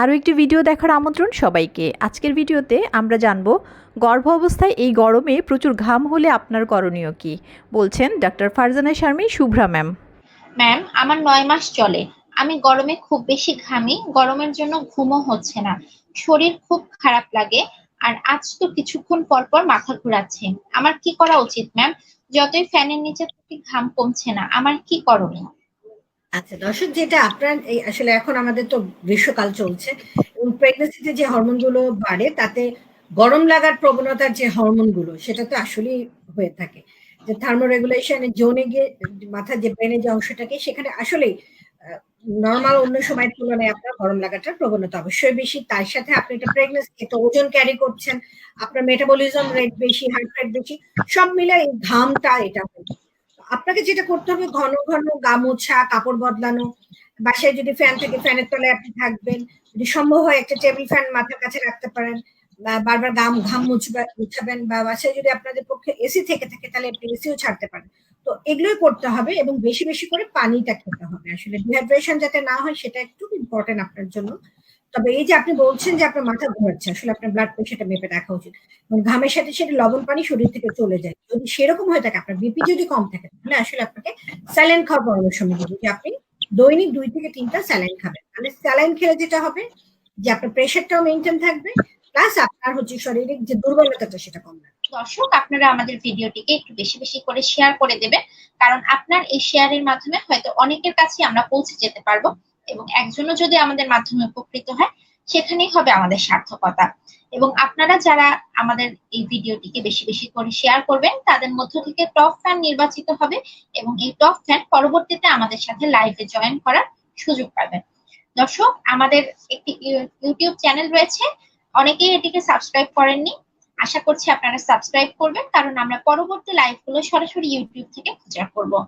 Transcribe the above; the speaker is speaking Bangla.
আরও একটি ভিডিও দেখার আমন্ত্রণ সবাইকে। আজকের ভিডিওতে আমরা জানব, গর্ভ অবস্থায় এই গরমে প্রচুর ঘাম হলে আপনার করণীয় কি? বলছেন doctor Farzana Sharmi, Shubhra ma'am. Ma'am, আমার নয় মাস চলে। আমি গরমে খুব বেশি ঘামি, গরমের জন্য ঘুমও হচ্ছে না। শরীর খুব খারাপ লাগে, আর আজ তো কিছুক্ষণ পর পর মাথা ঘোরাচ্ছে। আমার কি করা উচিত, ম্যাম? যতই ফ্যানের নিচে ঘাম কমছে না। আমার কি করণীয়? আচ্ছা দর্শক, যেটা আপনার এই আসলে এখন আমাদের তো গ্রীষ্মকাল চলছে এবং প্রেগনেন্সিতে যে হরমোনগুলো বাড়ে, তাতে গরম লাগার প্রবণতার যে হরমোনগুলো, সেটা তো আসলেই হয়ে থাকে যে থার্মোরেগুলেশন জোনে গিয়ে মাথার যে ব্রেনের যে অংশটাকে, সেখানে আসলেই নর্মাল অন্য সময়ের তুলনায় আপনার গরম লাগাটার প্রবণতা অবশ্যই বেশি তার সাথে আপনি একটা প্রেগনেন্সি একটা ওজন ক্যারি করছেন, আপনার মেটাবলিজম রেট বেশি হার্ট রেট বেশি, সব মিলে এই ঘামটা এটা। আপনাকে যেটা করতে হবে, ঘন ঘন গামোছা কাপড় বদলানো, বাসায় যদি ফ্যান থাকে ফ্যানের তলায় আপনি থাকবেন। যদি সম্ভব হয় একটা টেবিল ফ্যান মাথার কাছে রাখতে পারেন বারবার গাম ঘাম মুছবে, মুছাবেন, বা বাসায় যদি আপনাদের পক্ষে এসি থেকে থাকে, তাহলে আপনি এসিও ছাড়তে পারেন। তো এগুলোই করতে হবে এবং বেশি বেশি করে পানিটা খেতে হবে। আসলে ডিহাইড্রেশন যাতে না হয়, সেটা একটু ইম্পর্টেন্ট আপনার জন্য। তবে এই যে আপনি বলছেন যে আপনার মাথা ঘোরাচ্ছে, আসলে আপনার ব্লাড প্রেশারটা মেপে দেখা উচিত। এবং ঘামের সাথে সাথে লবণ পানি শরীর থেকে চলে যায়। যদি সেরকম হয়ে থাকে, আপনার বিপি যদি কম থাকে, তাহলে আসলে আপনাকে স্যালাইন খাওয়ার পরামর্শ আমি দেবো যে আপনি দৈনিক দুই থেকে তিনটা স্যালাইন খাবেন। তাহলে স্যালাইন খেলে যেটা হবে, যে আপনার প্রেশারটাও মেনটেন থাকবে প্লাস আপনার হচ্ছে শারীরিক যে দুর্বলতাটা, সেটা কম লাগবে। দর্শক, আপনারা আমাদের ভিডিওটিকে একটু বেশি বেশি করে শেয়ার করে দেবেন। কারণ আপনার এই শেয়ারের মাধ্যমে হয়তো অনেকের কাছে আমরা পৌঁছে যেতে পারব। এবং একজনও যদি আমাদের মাধ্যমে উপকৃত হয়, সেখানেই হবে আমাদের সার্থকতা। এবং আপনারা যারা আমাদের এই ভিডিওটিকে বেশি বেশি করে শেয়ার করবেন, তাদের মধ্য থেকে টপ ফ্যান নির্বাচিত হবে এবং এই টপ ফ্যান পরবর্তীতে আমাদের সাথে লাইভে জয়েন করার সুযোগ পাবেন। দর্শক, আমাদের একটি ইউ- ইউটিউব চ্যানেল রয়েছে। অনেকেই এটিকে সাবস্ক্রাইব করেননি। আশা করছি আপনারা সাবস্ক্রাইব করবেন, কারণ আমরা পরবর্তী লাইভগুলো সরাসরি ইউটিউব থেকে প্রচার করব।